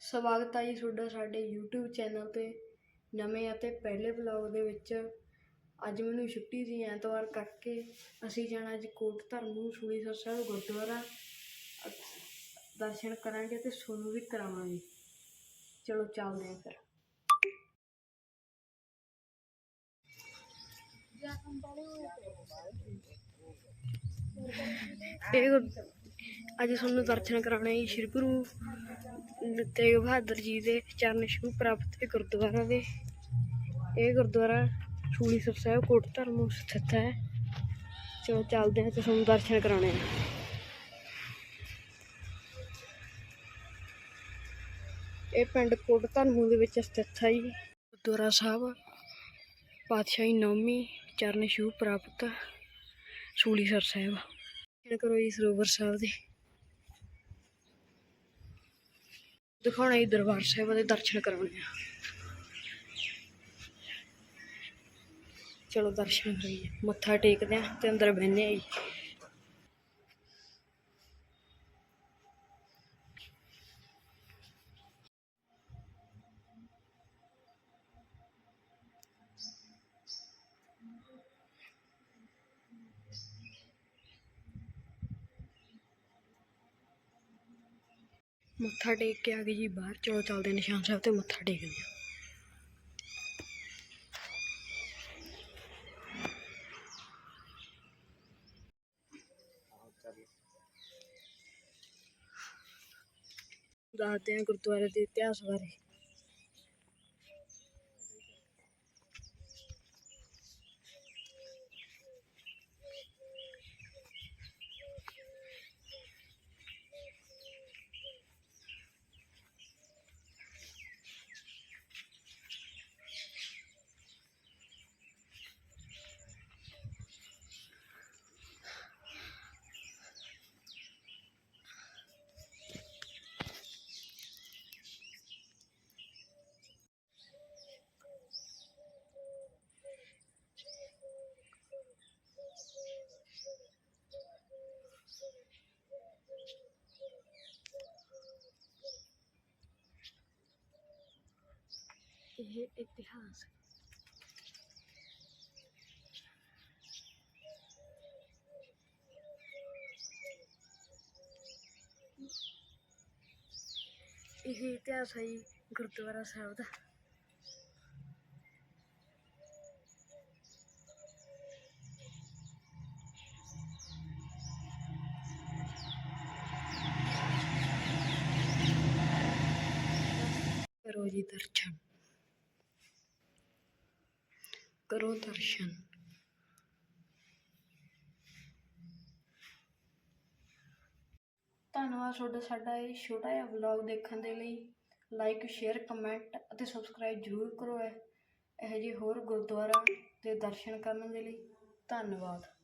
ਸਵਾਗਤ ਹੈ ਜੀ ਤੁਹਾਡਾ ਸਾਡੇ YouTube ਚੈਨਲ ਤੇ। ਨਵੇਂ ਅਤੇ ਪਹਿਲੇ ਵਲੌਗ ਦੇ ਵਿੱਚ। ਅੱਜ ਮੈਨੂੰ ਛੁੱਟੀ ਸੀ ਐਤਵਾਰ ਕਰਕੇ। ਅਸੀਂ ਜਾਣਾ ਅੱਜ ਕੋਟ ਧਰਮੂ ਸੂਲੀਸਰ ਸਾਹਿਬ ਗੁਰਦੁਆਰਾ। ਦਰਸ਼ਨ ਕਰਾਂਗੇ ਤੇ ਤੁਹਾਨੂੰ ਵੀ ਕਰਾਵਾਂਗੇ। ਚਲੋ ਚੱਲਦੇ ਹਾਂ ਫਿਰ। ਇਹ ਅੱਜ ਤੁਹਾਨੂੰ ਦਰਸ਼ਨ ਕਰਾਉਣੇ ਸ਼੍ਰੀ ਗੁਰੂ। ਤੇਗ ਬਹਾਦਰ ਜੀ ਦੇ ਚਰਨ ਛੂਹ ਪ੍ਰਾਪਤ ਇਹ ਗੁਰਦੁਆਰਾ ਦੇ। ਇਹ ਗੁਰਦੁਆਰਾ ਸੂਲੀਸਰ ਸਾਹਿਬ ਕੋਟ ਧਰਮੂ ਸਥਿਤ ਹੈ। ਚਲੋ ਚੱਲਦੇ ਹਾਂ ਤੇ ਤੁਹਾਨੂੰ ਦਰਸ਼ਨ ਕਰਾਉਣੇ ਆ ਇਹ ਪਿੰਡ ਕੋਟ ਧਰਮੂ ਦੇ ਵਿੱਚ ਸਥਿਤ ਹੈ ਜੀ। ਗੁਰਦੁਆਰਾ ਸਾਹਿਬ, ਪਾਤਸ਼ਾਹੀ ਨੌਮੀ ਚਰਨ ਛੂਹ ਪ੍ਰਾਪਤ ਸੂਲੀਸਰ ਸਾਹਿਬ ਕਰੋ ਜੀ ਸਰੋਵਰ ਸਾਹਿਬ ਦੇ। ਦਿਖਾਉਣਾ ਜੀ ਦਰਬਾਰ ਸਾਹਿਬ ਦੇ ਦਰਸ਼ਨ ਕਰਾਉਣੇ ਆ। ਚਲੋ ਦਰਸ਼ਨ ਕਰੀਏ। ਮੱਥਾ ਟੇਕਦੇ ਆ ਤੇ ਅੰਦਰ ਬਹਿੰਦੇ ਆ ਜੀ। ਮੱਥਾ ਟੇਕ ਕੇ ਆ ਗਏ ਜੀ ਬਾਹਰ, ਚਲੋ ਚੱਲਦੇ ਨਿਸ਼ਾਨ ਸਾਹਿਬ ਤੇ ਮੱਥਾ ਟੇਕਦੇ ਆ ਦੱਸਦੇ ਹਾਂ ਗੁਰਦੁਆਰੇ ਦੇ ਇਤਿਹਾਸ ਬਾਰੇ। ਇਹ ਇਤਿਹਾਸ ਇਹ ਇਤਿਹਾਸ ਹੈ ਜੀ ਗੁਰਦੁਆਰਾ ਸਾਹਿਬ ਦਾ ਕਰੋ ਦਰਸ਼ਨ। ਧੰਨਵਾਦ ਤੁਹਾਡਾ, ਸਾਡਾ ਇਹ ਛੋਟਾ ਜਿਹਾ ਵਲੌਗ ਦੇਖਣ ਦੇ ਲਈ। ਲਾਈਕ ਸ਼ੇਅਰ ਕਮੈਂਟ ਅਤੇ ਸਬਸਕ੍ਰਾਈਬ ਜ਼ਰੂਰ ਕਰੋ ਇਹ। ਇਹੋ ਜਿਹੇ ਹੋਰ ਗੁਰਦੁਆਰਾ ਦੇ ਦਰਸ਼ਨ ਕਰਨ ਦੇ ਲਈ ਧੰਨਵਾਦ।